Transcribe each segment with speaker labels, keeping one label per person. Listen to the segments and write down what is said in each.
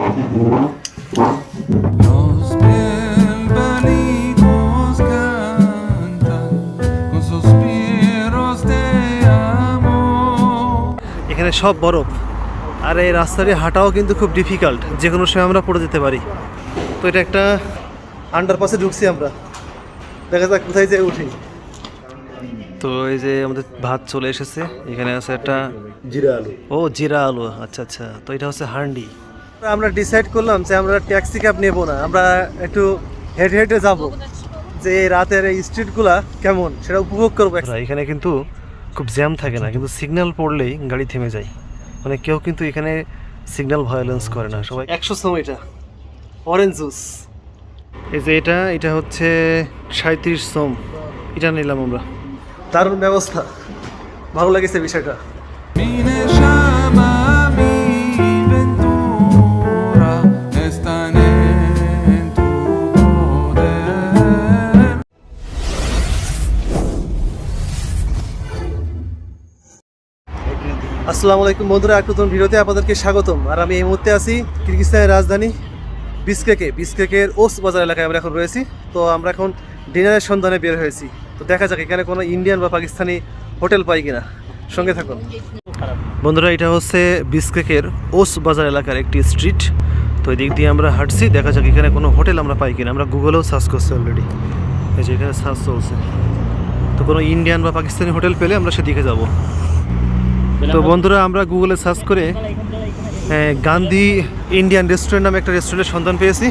Speaker 1: এখানে সব বরফ আর এই রাস্তাটি হাঁটাও কিন্তু খুব ডিফিকাল্ট যে কোনো সময় আমরা পড়ে যেতে পারি তো এটা একটা আন্ডারপাসে ঢুকছি আমরা দেখা যাক কোথায় যেয়ে উঠি তো এই যে আমাদের ভাত চলে এসেছে এখানে আছে একটা জিরা আলু ও জিরা আলু আচ্ছা আচ্ছা তো এটা হচ্ছে হান্ডি আমরা ডিসাইড করলাম যে আমরা ট্যাক্সি ক্যাব নেবো না আমরা একটু হেঁটে হেঁটে যাব যে রাতের এই স্ট্রিটগুলা কেমন সেটা উপভোগ করবো এখানে কিন্তু খুব জ্যাম থাকে না কিন্তু সিগন্যাল পড়লেই গাড়ি থেমে যায় মানে কেউ কিন্তু এখানে সিগন্যাল ভায়োলেন্স করে না সবাই একশো সময়টা এটা অরেঞ্জ জুস এই যে এটা এটা হচ্ছে সাঁত্রিশ সোম এটা নিলাম আমরা দারুণ ব্যবস্থা ভালো লাগেছে বিষয়টা আসসালামু আলাইকুম বন্ধুরা এক নতুন ভিডিওতে আপনাদেরকে স্বাগতম আর আমি এই মুহূর্তে আছি কিরগিস্তানের রাজধানী বিস্কেকে বিস্কেকের ওস বাজার এলাকায় আমরা এখন রয়েছি তো আমরা এখন ডিনারের সন্ধানে বের হয়েছি তো দেখা যাক এখানে কোনো ইন্ডিয়ান বা পাকিস্তানি হোটেল পাই কিনা সঙ্গে থাকুন বন্ধুরা এটা হচ্ছে বিস্কেকের ওস বাজার এলাকার একটি স্ট্রিট তো এদিক দিয়ে আমরা হাঁটছি দেখা যাক এখানে কোনো হোটেল আমরা পাই কিনা আমরা গুগলেও সার্চ করছি অলরেডি এই যে এখানে সার্চ চলছে তো কোনো ইন্ডিয়ান বা পাকিস্তানি হোটেল পেলে আমরা সেদিকে যাবো তো বন্ধুরা আমরা গুগলে সার্চ করে হ্যাঁ, গান্ধী ইন্ডিয়ান রেস্টুরেন্ট নামে একটা রেস্টুরেন্টের সন্ধান পেয়েছি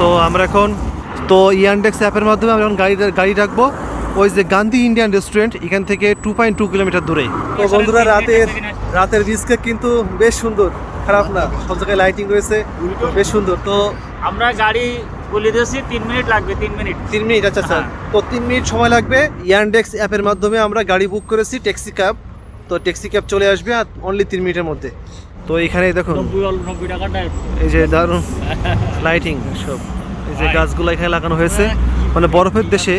Speaker 1: তো আমরা এখন তো ইয়ানডেক্স অ্যাপের মাধ্যমে আমরা এখন গাড়ি গাড়ি রাখবো ওই যে গান্ধী ইন্ডিয়ান রেস্টুরেন্ট এখান থেকে টু পয়েন্ট টু কিলোমিটার দূরে তো বন্ধুরা রাতের রাতের রিস্কে কিন্তু বেশ সুন্দর খারাপ না সব জায়গায় লাইটিং রয়েছে বেশ সুন্দর তো
Speaker 2: আমরা গাড়ি বলে দিয়েছি তিন মিনিট লাগবে
Speaker 1: তিন মিনিট তিন মিনিট আচ্ছা আচ্ছা তো তিন মিনিট সময় লাগবে ইয়ানডেক্স অ্যাপের মাধ্যমে আমরা গাড়ি বুক করেছি ট্যাক্সি ক্যাব তো ট্যাক্সি ক্যাব চলে আসবে আর অনলি তিন মিনিটের মধ্যে তো এখানে দেখুন এই যে দারুণ লাইটিং সব এই যে গাছগুলো এখানে লাগানো হয়েছে মানে বরফের দেশে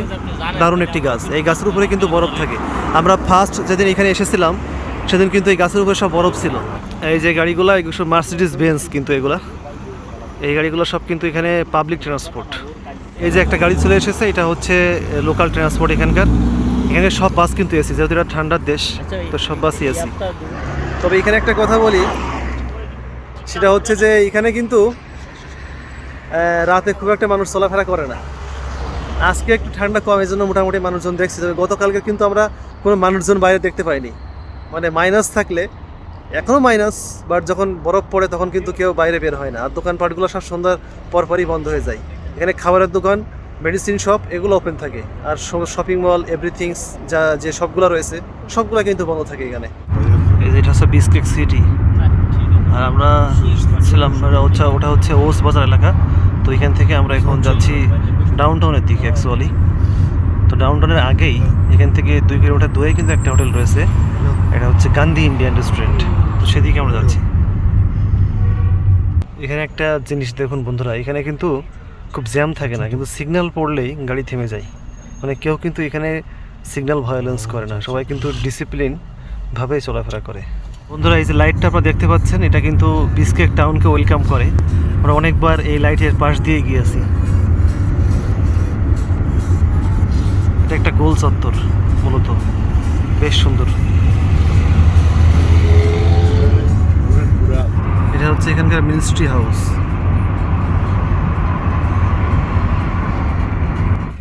Speaker 1: দারুণ একটি গাছ এই গাছের উপরে কিন্তু বরফ থাকে আমরা ফার্স্ট যেদিন এখানে এসেছিলাম সেদিন কিন্তু এই গাছের উপরে সব বরফ ছিল এই যে গাড়িগুলো এগুলো সব মার্সিডিস বেঞ্চ কিন্তু এগুলা এই গাড়িগুলো সব কিন্তু এখানে পাবলিক ট্রান্সপোর্ট এই যে একটা গাড়ি চলে এসেছে এটা হচ্ছে লোকাল ট্রান্সপোর্ট এখানকার এখানে সব বাস কিন্তু এসি যেহেতু এটা ঠান্ডার দেশ আচ্ছা, তো সব বাসই এসি তবে এখানে একটা কথা বলি সেটা হচ্ছে যে এখানে কিন্তু রাতে খুব একটা মানুষ চলাফেরা করে না আজকে একটু ঠান্ডা কম এই জন্য মোটামুটি মানুষজন দেখছি তবে গতকালকে কিন্তু আমরা কোনো মানুষজন বাইরে দেখতে পাইনি মানে মাইনাস থাকলে এখনও মাইনাস বাট যখন বরফ পড়ে তখন কিন্তু কেউ বাইরে বের হয় না আর দোকানপাটগুলো সব সন্ধ্যার পরপরই বন্ধ হয়ে যায় এখানে খাবারের দোকান মেডিসিন শপ এগুলো ওপেন থাকে আর শপিং মল এভরিথিংস যা যে সবগুলো রয়েছে সবগুলো কিন্তু বন্ধ থাকে এখানে এটা হচ্ছে সিটি আর আমরা ছিলাম হচ্ছে ওটা হচ্ছে ওস বাজার এলাকা তো এখান থেকে আমরা এখন যাচ্ছি ডাউন টাউনের দিকে অ্যাকচুয়ালি তো ডাউন টাউনের আগেই এখান থেকে দুই কিলোমিটার দূরে কিন্তু একটা হোটেল রয়েছে এটা হচ্ছে গান্ধী ইন্ডিয়ান রেস্টুরেন্ট তো সেদিকে আমরা যাচ্ছি এখানে একটা জিনিস দেখুন বন্ধুরা এখানে কিন্তু খুব জ্যাম থাকে না কিন্তু সিগন্যাল পড়লেই গাড়ি থেমে যায় মানে কেউ কিন্তু এখানে সিগন্যাল ভায়োলেন্স করে না সবাই কিন্তু ডিসিপ্লিনভাবেই চলাফেরা করে বন্ধুরা এই যে লাইটটা আপনারা দেখতে পাচ্ছেন এটা কিন্তু বিস্কেক টাউনকে ওয়েলকাম করে আমরা অনেকবার এই লাইটের পাশ দিয়ে গিয়েছি এটা একটা গোল চত্বর মূলত বেশ সুন্দর এটা হচ্ছে এখানকার মিনিস্ট্রি হাউস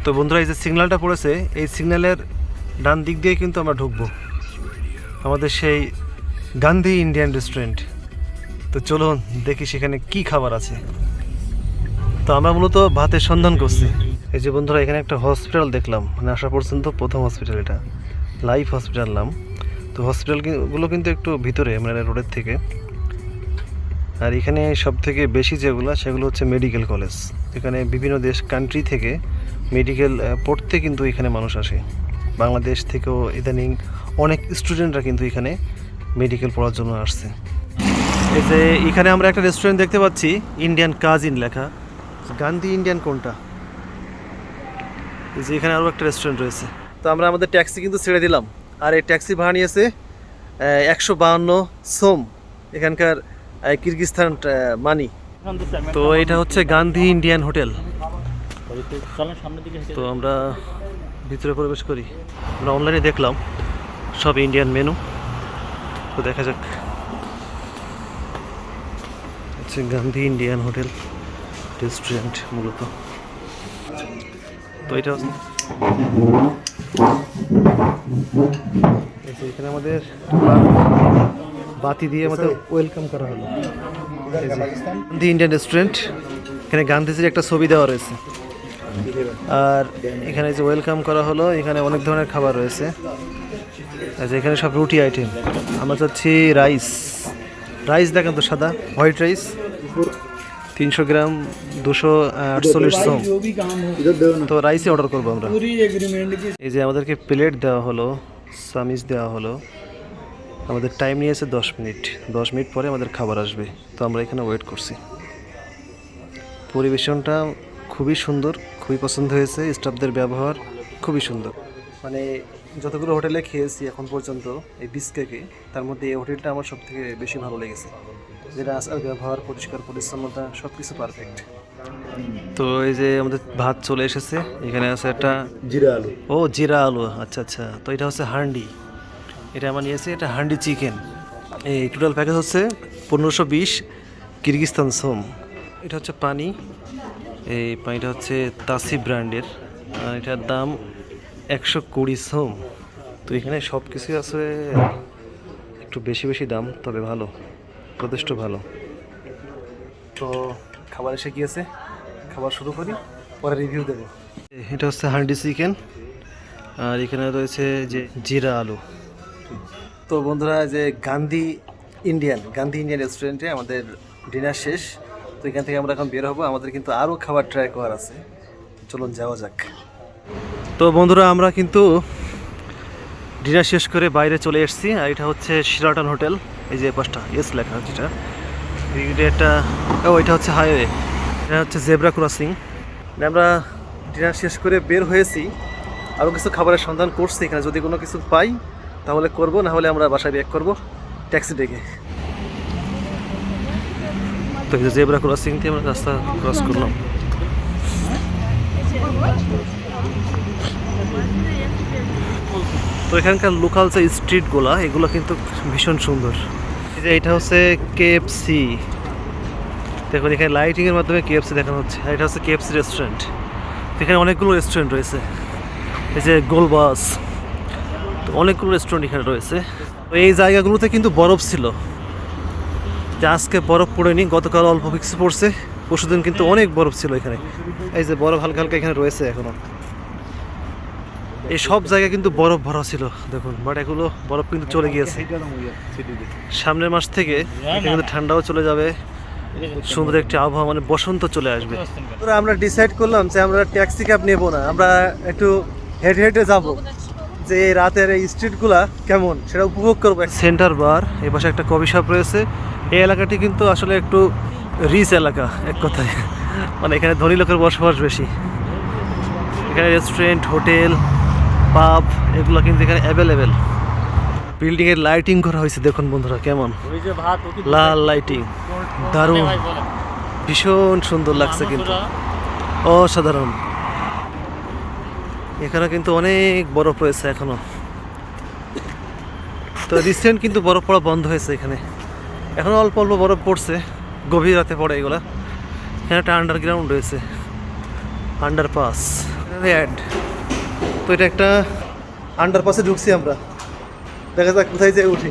Speaker 1: তো বন্ধুরা এই যে সিগন্যালটা পড়েছে এই সিগন্যালের ডান দিক দিয়ে কিন্তু আমরা ঢুকবো আমাদের সেই গান্ধী ইন্ডিয়ান রেস্টুরেন্ট তো চলুন দেখি সেখানে কি খাবার আছে তো আমরা মূলত ভাতের সন্ধান করছি এই যে বন্ধুরা এখানে একটা হসপিটাল দেখলাম মানে আসা পর্যন্ত প্রথম হসপিটাল এটা লাইফ হসপিটাল নাম তো হসপিটালগুলো কিন্তু একটু ভিতরে মানে রোডের থেকে আর এখানে সব থেকে বেশি যেগুলো সেগুলো হচ্ছে মেডিকেল কলেজ এখানে বিভিন্ন দেশ কান্ট্রি থেকে মেডিকেল পড়তে কিন্তু এখানে মানুষ আসে বাংলাদেশ থেকেও ইদানিং অনেক স্টুডেন্টরা কিন্তু এখানে মেডিকেল পড়ার জন্য আসছে এই যে এখানে আমরা একটা রেস্টুরেন্ট দেখতে পাচ্ছি ইন্ডিয়ান কাজিন লেখা গান্ধী ইন্ডিয়ান কোনটা এই যে এখানে আরও একটা রেস্টুরেন্ট রয়েছে তো আমরা আমাদের ট্যাক্সি কিন্তু ছেড়ে দিলাম আর এই ট্যাক্সি ভাড়া নিয়েছে একশো বাহান্ন সোম এখানকার কিরগিজস্তান মানি তো এটা হচ্ছে গান্ধী ইন্ডিয়ান হোটেল তো আমরা ভিতরে প্রবেশ করি আমরা অনলাইনে দেখলাম সব ইন্ডিয়ান মেনু তো দেখা যাক হচ্ছে গান্ধী ইন্ডিয়ান হোটেল রেস্টুরেন্ট মূলত তো এটা হচ্ছে এখানে আমাদের বাতি দিয়ে আমাদের ওয়েলকাম করা হলো দি ইন্ডিয়ান রেস্টুরেন্ট এখানে গান্ধীজির একটা ছবি দেওয়া রয়েছে আর এখানে যে ওয়েলকাম করা হলো এখানে অনেক ধরনের খাবার রয়েছে আচ্ছা এখানে সব রুটি আইটেম আমরা চাচ্ছি রাইস রাইস দেখেন তো সাদা হোয়াইট রাইস তিনশো গ্রাম দুশো আটচল্লিশ সং তো রাইসই অর্ডার করবো আমরা এই যে আমাদেরকে প্লেট দেওয়া হলো সামিজ দেওয়া হলো আমাদের টাইম নিয়েছে দশ মিনিট দশ মিনিট পরে আমাদের খাবার আসবে তো আমরা এখানে ওয়েট করছি পরিবেশনটা খুবই সুন্দর খুবই পছন্দ হয়েছে স্টাফদের ব্যবহার খুবই সুন্দর মানে যতগুলো হোটেলে খেয়েছি এখন পর্যন্ত এই বিস্কেকে তার মধ্যে এই হোটেলটা আমার সবথেকে বেশি ভালো লেগেছে যেটা আসার ব্যবহার পরিষ্কার পরিচ্ছন্নতা সব কিছু পারফেক্ট তো এই যে আমাদের ভাত চলে এসেছে এখানে আছে একটা জিরা আলু ও জিরা আলু আচ্ছা আচ্ছা তো এটা হচ্ছে হান্ডি এটা আমার নিয়েছে এটা হান্ডি চিকেন এই টোটাল প্যাকেজ হচ্ছে পনেরোশো বিশ কিরগিস্তান সোম এটা হচ্ছে পানি এই পানিটা হচ্ছে তাসি ব্র্যান্ডের এটার দাম একশো কুড়ি সোম তো এখানে সব কিছুই আছে একটু বেশি বেশি দাম তবে ভালো যথেষ্ট ভালো তো খাবার এসে গিয়েছে খাবার শুরু করি পরে রিভিউ দেবো এটা হচ্ছে হান্ডি চিকেন আর এখানে রয়েছে যে জিরা আলু তো বন্ধুরা যে গান্ধী ইন্ডিয়ান গান্ধী ইন্ডিয়ান রেস্টুরেন্টে আমাদের ডিনার শেষ তো এখান থেকে আমরা এখন বের হবো আমাদের কিন্তু আরও খাবার ট্রাই করার আছে চলুন যাওয়া যাক তো বন্ধুরা আমরা কিন্তু ডিনার শেষ করে বাইরে চলে এসেছি আর এটা হচ্ছে শিরাটন হোটেল এই যে পাশটা এস লেখা যেটা এটা ও এটা হচ্ছে হাইওয়ে এটা হচ্ছে জেব্রা মানে ক্রসিং আমরা ডিনার শেষ করে বের হয়েছি আরও কিছু খাবারের সন্ধান করছি এখানে যদি কোনো কিছু পাই তাহলে করব না হলে আমরা বাসায় ব্যাক করব ট্যাক্সি ডেকে তো জেবরা ক্রসিং দিয়ে আমরা রাস্তা ক্রস করলাম তো এখানকার লোকাল যে স্ট্রিটগুলা এগুলো কিন্তু ভীষণ সুন্দর যে এটা হচ্ছে কেএফসি দেখুন এখানে লাইটিংয়ের মাধ্যমে কেএফসি দেখানো হচ্ছে আর এটা হচ্ছে কেএফসি রেস্টুরেন্ট এখানে অনেকগুলো রেস্টুরেন্ট রয়েছে এই যে গোলবাস অনেকগুলো রেস্টুরেন্ট এখানে রয়েছে তো এই জায়গাগুলোতে কিন্তু বরফ ছিল যে আজকে বরফ পড়েনি গতকাল অল্প ফিক্সে পড়ছে পরশুদিন কিন্তু অনেক বরফ ছিল এখানে এই যে বরফ হালকা হালকা এখানে রয়েছে এখনও এই সব জায়গায় কিন্তু বরফ ভরা ছিল দেখুন বাট এগুলো বরফ কিন্তু চলে গিয়েছে সামনের মাস থেকে কিন্তু ঠান্ডাও চলে যাবে সুন্দর একটি আবহাওয়া মানে বসন্ত চলে আসবে আমরা ডিসাইড করলাম যে আমরা ট্যাক্সি ক্যাব নেবো না আমরা একটু হেঁটে হেঁটে যাবো যে রাতের এই স্ট্রিটগুলা কেমন সেটা উপভোগ করবো সেন্টার বার এ পাশে একটা কফি শপ রয়েছে এই এলাকাটি কিন্তু আসলে একটু রিচ এলাকা এক কথায় মানে এখানে ধনী লোকের বসবাস বেশি এখানে রেস্টুরেন্ট হোটেল পাব এগুলো কিন্তু এখানে অ্যাভেলেবেল বিল্ডিংয়ের লাইটিং করা হয়েছে দেখুন বন্ধুরা কেমন লাল লাইটিং দারুণ ভীষণ সুন্দর লাগছে কিন্তু অসাধারণ এখানে কিন্তু অনেক বরফ রয়েছে এখনও তো রিসেন্ট কিন্তু বরফ পড়া বন্ধ হয়েছে এখানে এখন অল্প অল্প বরফ পড়ছে গভীর রাতে পড়ে এগুলো এখানে একটা আন্ডারগ্রাউন্ড রয়েছে আন্ডারপাস অ্যাড তো এটা একটা আন্ডারপাসে ঢুকছি আমরা দেখা যাক কোথায় যেয়ে উঠি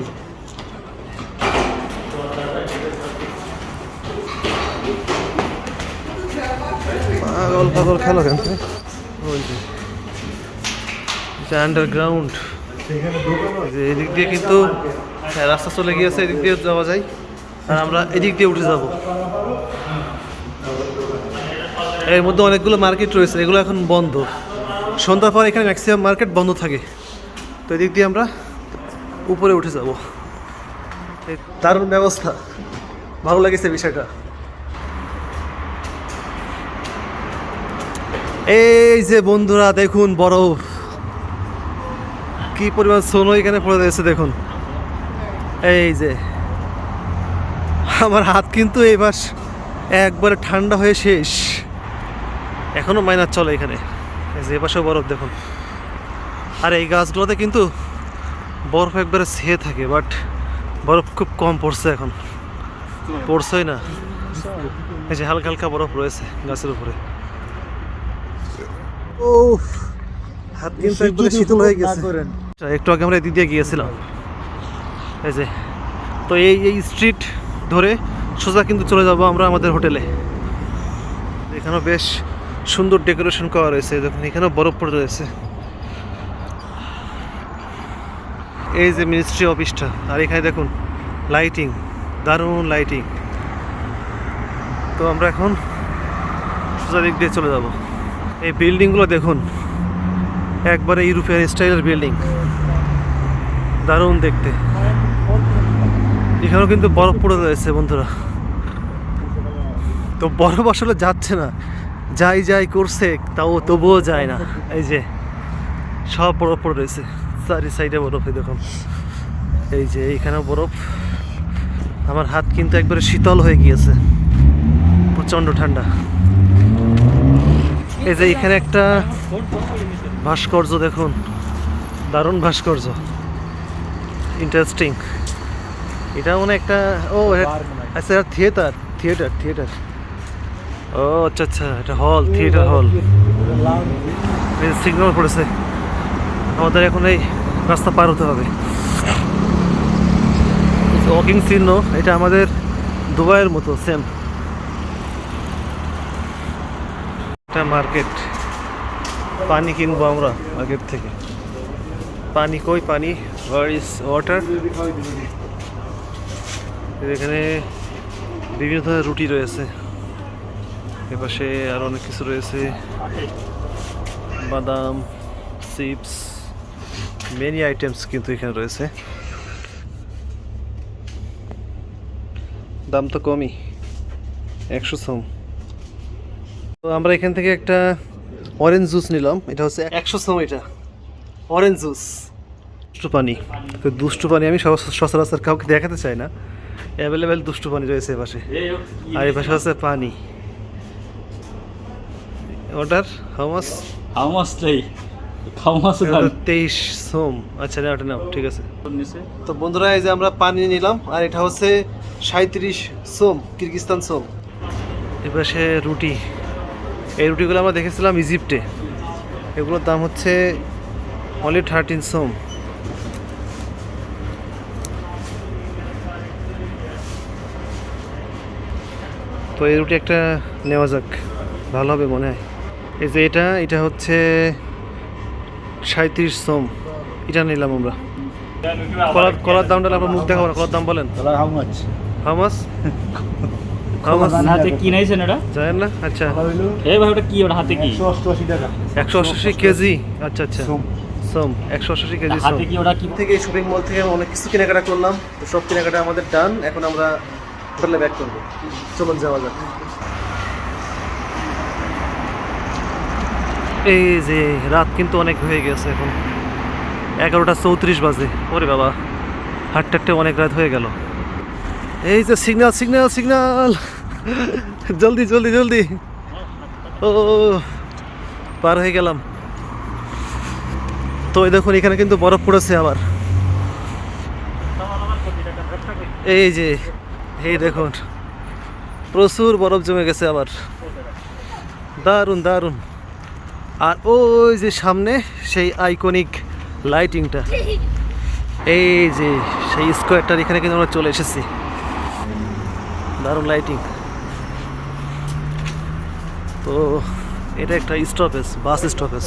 Speaker 1: পাগল পাগল খেলো কেন ওই আন্ডারগ্রাউন্ড এদিক দিয়ে কিন্তু হ্যাঁ, রাস্তা চলে গিয়েছে এদিক দিয়ে যাওয়া যায় আর আমরা এদিক দিয়ে উঠে যাব এর মধ্যে অনেকগুলো মার্কেট রয়েছে এগুলো এখন বন্ধ সন্ধ্যার পর এখানে ম্যাক্সিমাম মার্কেট বন্ধ থাকে তো এদিক দিয়ে আমরা উপরে উঠে যাব দারুণ ব্যবস্থা ভালো লাগেছে বিষয়টা এই যে বন্ধুরা দেখুন বরফ কি পরিমাণ সোনো এখানে পড়ে রয়েছে দেখুন এই যে আমার হাত কিন্তু মাস একবারে ঠান্ডা হয়ে শেষ এখনও মাইনার চলে এখানে এই যে এপাশেও বরফ দেখুন আর এই গাছগুলোতে কিন্তু বরফ একবারে ছেয়ে থাকে বাট বরফ খুব কম পড়ছে এখন পড়ছেই না এই যে হালকা হালকা বরফ রয়েছে গাছের উপরে ও হাত কিন্তু একবারে শীতল হয়ে গেছে একটু আগে আমরা এদিক দিয়ে গিয়েছিলাম এই যে তো এই এই স্ট্রিট ধরে সোজা কিন্তু চলে যাব আমরা আমাদের হোটেলে এখানেও বেশ সুন্দর ডেকোরেশন করা রয়েছে দেখুন এখানেও বরফ পড়ে রয়েছে এই যে মিনিস্ট্রি অফিসটা আর এখানে দেখুন লাইটিং দারুণ লাইটিং তো আমরা এখন সোজা দিক দিয়ে চলে যাব এই বিল্ডিংগুলো দেখুন একবারে ইউরোপিয়ান স্টাইলের বিল্ডিং দারুণ দেখতে এখানেও কিন্তু বরফ পড়ে রয়েছে বন্ধুরা তো বরফ আসলে যাচ্ছে না যাই যাই করছে তাও তবুও যায় না এই যে সব বরফ পড়ে রয়েছে চারি সাইডে বরফ এই দেখুন এই যে এইখানেও বরফ আমার হাত কিন্তু একবারে শীতল হয়ে গিয়েছে প্রচণ্ড ঠান্ডা এই যে এখানে একটা ভাস্কর্য দেখুন দারুণ ভাস্কর্য ইন্টারেস্টিং এটা মনে একটা ও আচ্ছা থিয়েটার থিয়েটার থিয়েটার ও আচ্ছা আচ্ছা এটা হল থিয়েটার হল সিগন্যাল পড়েছে আমাদের এখন এই রাস্তা পার হতে হবে ওয়াকিং চিহ্ন এটা আমাদের দুবাইয়ের মতো সেম একটা মার্কেট পানি কিনবো আমরা মার্কেট থেকে পানি কই পানি ওয়ার ইস ওয়াটার এখানে বিভিন্ন ধরনের রুটি রয়েছে এপাশে আর অনেক কিছু রয়েছে বাদাম চিপস মেনি আইটেমস কিন্তু এখানে রয়েছে দাম তো কমই একশো সম তো আমরা এখান থেকে একটা অরেঞ্জ জুস নিলাম এটা হচ্ছে একশো সোম এটা অরেঞ্জ জুস দুষ্ট পানি তো দুষ্ট পানি আমি সচরাচর কাউকে দেখাতে চাই না অ্যাভেলেবেল দুষ্ট পানি রয়েছে এপাশে আর এপাশে পাশে পানি মাস তেইশ সোম আচ্ছা না ওটা ঠিক আছে তো বন্ধুরা এই যে আমরা পানি নিলাম আর এটা হচ্ছে সোম সোম রুটি এই রুটিগুলো আমরা দেখেছিলাম ইজিপ্টে এগুলোর দাম হচ্ছে অনলি থার্টিন সোম তো এই রুটি একটা নেওয়া যাক ভালো হবে মনে হয় এই যে এটা এটা হচ্ছে সাঁত্রিশ সোম এটা নিলাম আমরা কলার কলার দামটা আপনার মুখ দেখাবো কলার দাম বলেন কেজি আচ্ছা আচ্ছা একশো কেজি শপিং মল থেকে অনেক কিছু কেনাকাটা করলাম তো সব কেনাকাটা আমাদের ডান এখন আমরা হোটেলে ব্যাক করবো চলুন যাওয়া যাক এই যে রাত কিন্তু অনেক হয়ে গেছে এখন এগারোটা চৌত্রিশ বাজে ওরে বাবা হাটটা হাঁটতে অনেক রাত হয়ে গেল এই যে সিগনাল সিগনাল সিগনাল জলদি জলদি জলদি ও পার হয়ে গেলাম তো এই দেখুন এখানে কিন্তু বরফ পড়েছে আবার এই যে এই দেখুন প্রচুর বরফ জমে গেছে আবার দারুণ দারুণ আর ওই যে সামনে সেই আইকনিক লাইটিংটা এই যে সেই স্কোয়ারটার এখানে কিন্তু আমরা চলে এসেছি দারুণ লাইটিং তো এটা একটা স্টপেজ বাস স্টপেজ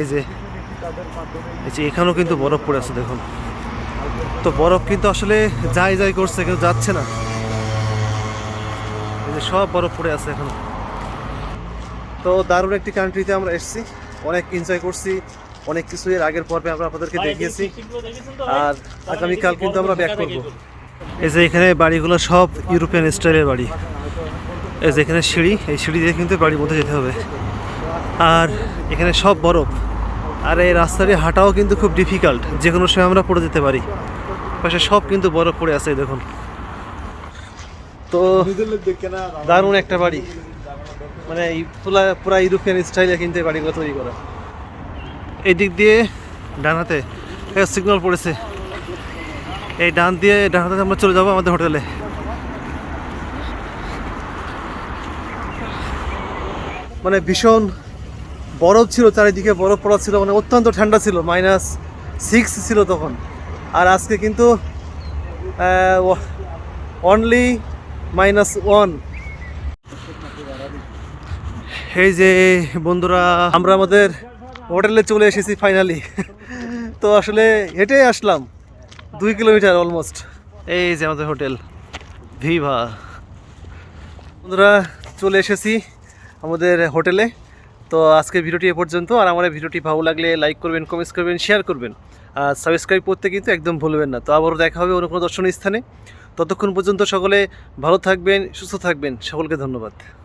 Speaker 1: এই যে এই যে এখানেও কিন্তু বরফ পড়ে আছে দেখুন তো বরফ কিন্তু আসলে যাই যাই করছে কিন্তু যাচ্ছে না এই যে সব বরফ পড়ে আছে এখন তো দারুণ একটি কান্ট্রিতে আমরা এসেছি অনেক এনজয় করছি অনেক কিছু এর আগের পর্বে আমরা আপনাদেরকে দেখিয়েছি আর আচ্ছা, আগামীকাল কিন্তু আমরা ব্যাক করব এই যে এখানে বাড়িগুলো সব ইউরোপিয়ান স্টাইলের বাড়ি এই যে এখানে সিঁড়ি এই সিঁড়ি দিয়ে কিন্তু বাড়ির মধ্যে যেতে হবে আর এখানে সব বরফ আর এই দিয়ে হাঁটাও কিন্তু খুব ডিফিকাল্ট যে কোনো সময় আমরা পড়ে যেতে পারি পাশে সব কিন্তু বরফ পড়ে আছে দেখুন তো দারুণ একটা বাড়ি মানে পুরা ইউরোপিয়ান স্টাইলে কিন্তু এই বাড়িগুলো তৈরি করা এই দিক দিয়ে ডানাতে সিগন্যাল পড়েছে এই ডান দিয়ে ডানাতে আমরা চলে যাবো আমাদের হোটেলে মানে ভীষণ বরফ ছিল চারিদিকে বরফ পড়া ছিল মানে অত্যন্ত ঠান্ডা ছিল মাইনাস সিক্স ছিল তখন আর আজকে কিন্তু অনলি মাইনাস ওয়ান এই যে বন্ধুরা আমরা আমাদের হোটেলে চলে এসেছি ফাইনালি তো আসলে হেঁটে আসলাম দুই কিলোমিটার অলমোস্ট এই যে আমাদের হোটেল ভিভা বন্ধুরা চলে এসেছি আমাদের হোটেলে তো আজকের ভিডিওটি এ পর্যন্ত আর আমার ভিডিওটি ভালো লাগলে লাইক করবেন কমেন্টস করবেন শেয়ার করবেন আর সাবস্ক্রাইব করতে কিন্তু একদম ভুলবেন না তো আবারও দেখা হবে অন্য কোনো দর্শনীয় স্থানে ততক্ষণ পর্যন্ত সকলে ভালো থাকবেন সুস্থ থাকবেন সকলকে ধন্যবাদ